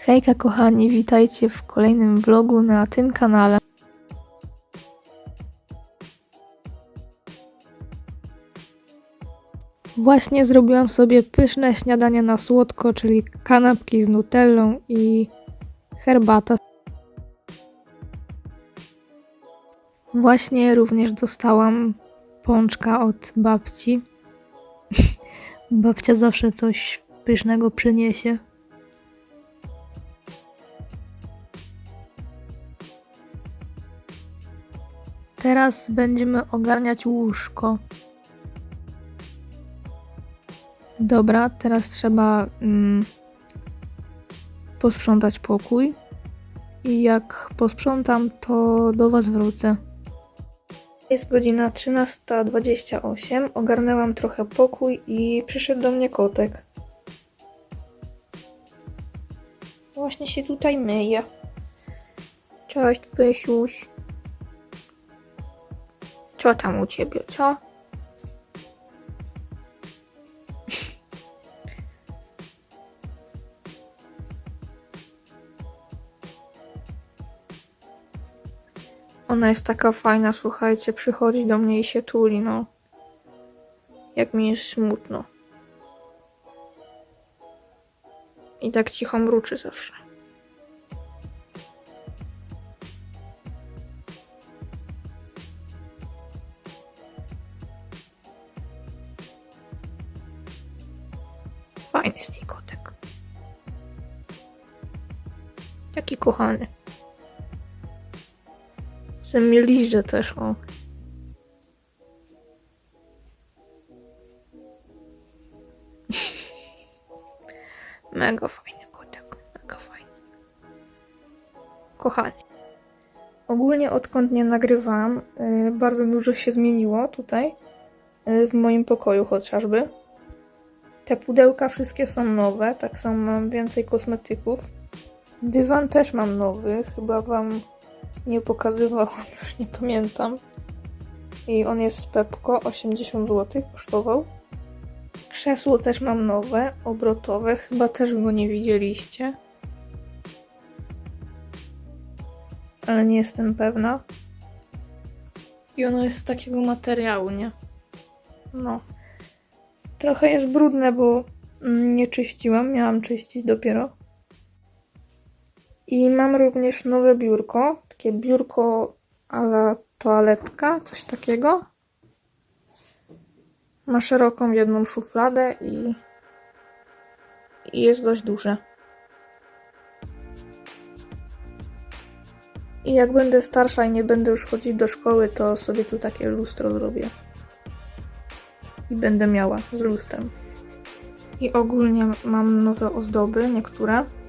Hejka kochani, witajcie w kolejnym vlogu na tym kanale. Właśnie zrobiłam sobie pyszne śniadanie na słodko, czyli kanapki z nutellą i herbata. Właśnie również dostałam pączka od babci. Babcia zawsze coś pysznego przyniesie. Teraz będziemy ogarniać łóżko. Dobra, teraz trzeba mm, posprzątać pokój. I jak posprzątam, to do Was wrócę. Jest godzina 13.28. Ogarnęłam trochę pokój i przyszedł do mnie kotek. Właśnie się tutaj myje. Cześć, Pysiuś. Co tam u ciebie, co? Ona jest taka fajna, słuchajcie, przychodzi do mnie i się tuli, no. Jak mi jest smutno. I tak cicho mruczy zawsze. Taki kochany. Ze mnie też, o. Mega fajny kotek, mega fajny. Kochany. Ogólnie odkąd nie nagrywam, y, bardzo dużo się zmieniło tutaj, y, w moim pokoju chociażby. Te pudełka wszystkie są nowe, tak samo mam więcej kosmetyków. Dywan też mam nowy, chyba wam nie pokazywałam, już nie pamiętam. I on jest z Pepko, 80 zł kosztował. Krzesło też mam nowe, obrotowe, chyba też go nie widzieliście. Ale nie jestem pewna. I ono jest z takiego materiału, nie? No. Trochę jest brudne, bo mm, nie czyściłam, miałam czyścić dopiero. I mam również nowe biurko, takie biurko a la toaletka, coś takiego. Ma szeroką jedną szufladę i, i jest dość duże. I jak będę starsza i nie będę już chodzić do szkoły, to sobie tu takie lustro zrobię. I będę miała z lustrem. I ogólnie mam nowe ozdoby, niektóre.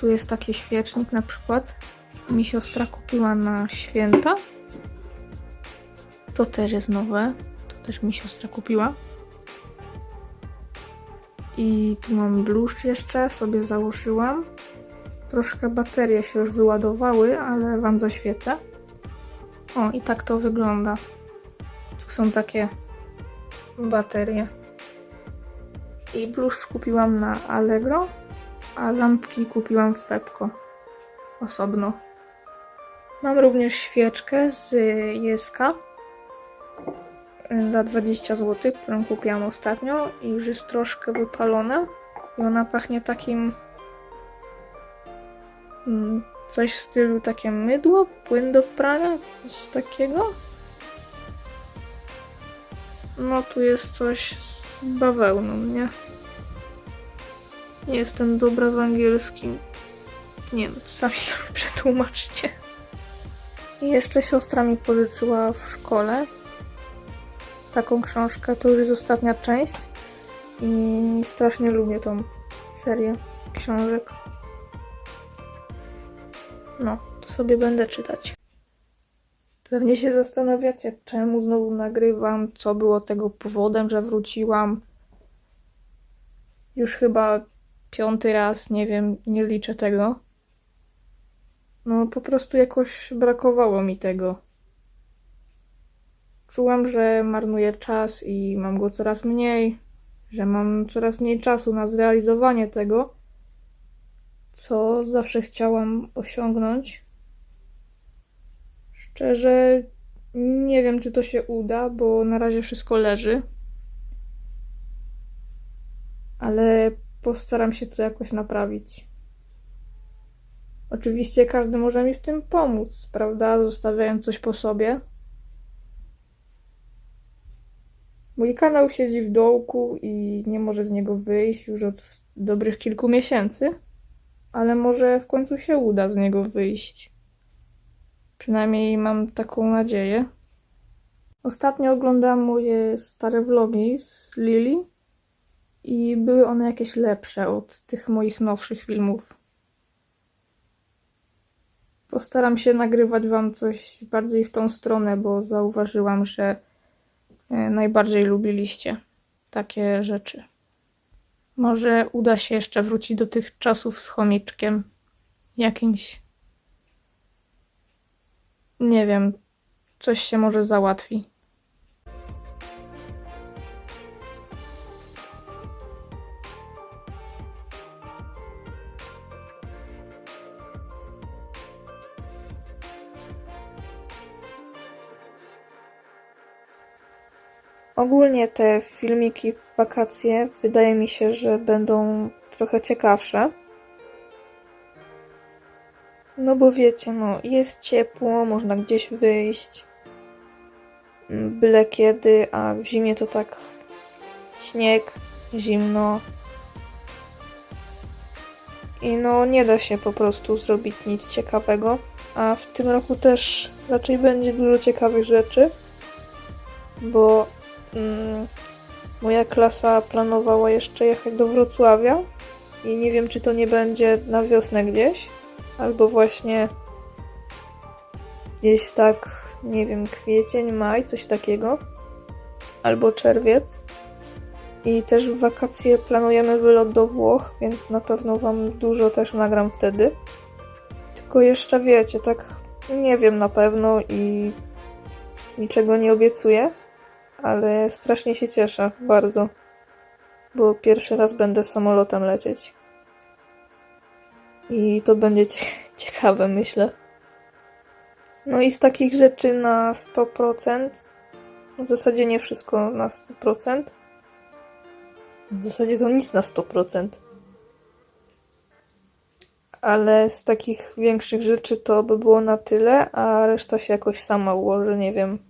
Tu jest taki świecznik na przykład. Mi siostra kupiła na święta. To też jest nowe. To też mi siostra kupiła. I tu mam bluszcz jeszcze, sobie założyłam. Troszkę baterie się już wyładowały, ale wam zaświecę. O, i tak to wygląda. Tu są takie baterie. I bluszcz kupiłam na Allegro a lampki kupiłam w Pepko. Osobno. Mam również świeczkę z Jeska za 20 zł, którą kupiłam ostatnio i już jest troszkę wypalona i ona pachnie takim mm, coś w stylu takie mydło, płyn do prania, coś takiego. No tu jest coś z bawełną, nie? Nie jestem dobra w angielskim. Nie wiem, sami sobie przetłumaczcie. I jeszcze siostra mi pożyczyła w szkole taką książkę. To już jest ostatnia część. I strasznie lubię tą serię książek. No, to sobie będę czytać. Pewnie się zastanawiacie, czemu znowu nagrywam, co było tego powodem, że wróciłam. Już chyba piąty raz, nie wiem, nie liczę tego. No po prostu jakoś brakowało mi tego. Czułam, że marnuję czas i mam go coraz mniej, że mam coraz mniej czasu na zrealizowanie tego co zawsze chciałam osiągnąć. Szczerze, nie wiem, czy to się uda, bo na razie wszystko leży. Ale postaram się to jakoś naprawić. Oczywiście każdy może mi w tym pomóc, prawda? Zostawiając coś po sobie. Mój kanał siedzi w dołku i nie może z niego wyjść już od dobrych kilku miesięcy, ale może w końcu się uda z niego wyjść. Przynajmniej mam taką nadzieję. Ostatnio oglądałam moje stare vlogi z Lili i były one jakieś lepsze od tych moich nowszych filmów. Postaram się nagrywać Wam coś bardziej w tą stronę, bo zauważyłam, że e, najbardziej lubiliście takie rzeczy. Może uda się jeszcze wrócić do tych czasów z chomiczkiem. Jakimś. Nie wiem, coś się może załatwi. Ogólnie te filmiki w wakacje wydaje mi się, że będą trochę ciekawsze. No bo wiecie, no jest ciepło, można gdzieś wyjść. mm, Byle kiedy, a w zimie to tak śnieg, zimno. I no nie da się po prostu zrobić nic ciekawego. A w tym roku też raczej będzie dużo ciekawych rzeczy, bo moja klasa planowała jeszcze jechać do Wrocławia i nie wiem, czy to nie będzie na wiosnę gdzieś, albo właśnie gdzieś tak, nie wiem, kwiecień, maj, coś takiego, albo czerwiec. I też w wakacje planujemy wylot do Włoch, więc na pewno Wam dużo też nagram wtedy. Tylko jeszcze wiecie, tak nie wiem na pewno i niczego nie obiecuję, ale strasznie się cieszę, bardzo, bo pierwszy raz będę samolotem lecieć. I to będzie cie- ciekawe, myślę. No i z takich rzeczy na 100%, w zasadzie nie wszystko na 100%, w zasadzie to nic na 100%. Ale z takich większych rzeczy to by było na tyle, a reszta się jakoś sama ułoży, nie wiem.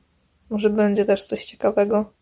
Może będzie też coś ciekawego.